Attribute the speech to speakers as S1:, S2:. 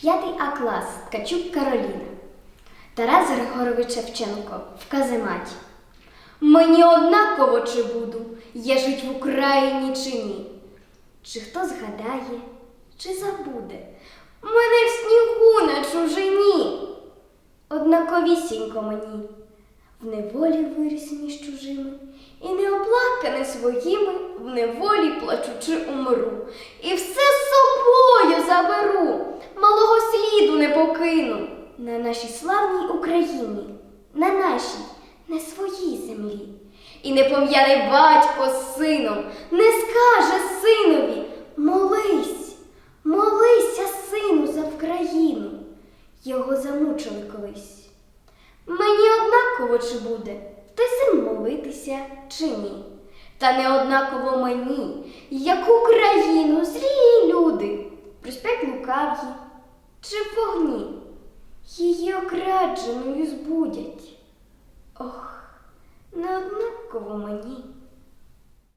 S1: П'ятий А клас Ткачук Кароліна. Тарас Григорович Шевченко в казематі. Мені однаково чи буду, я жить в Україні чи ні. Чи хто згадає, чи забуде мене в снігу на чужині. Однаковісінько мені, в неволі виріс між чужими, і не оплакане своїми, в неволі плачучи умру, і сліду на нашій славній Україні, на нашій, не своїй землі. І не пом'яне батько з сином, не скаже синові, молись, молися, сину, за Вкраїну. Його замучили колись. Мені однаково чи буде той син молитися чи ні. Та не однаково мені, яку країну зрії люди приспять лукав'ї чи в вогні збудять. Ох, неоднаково мені.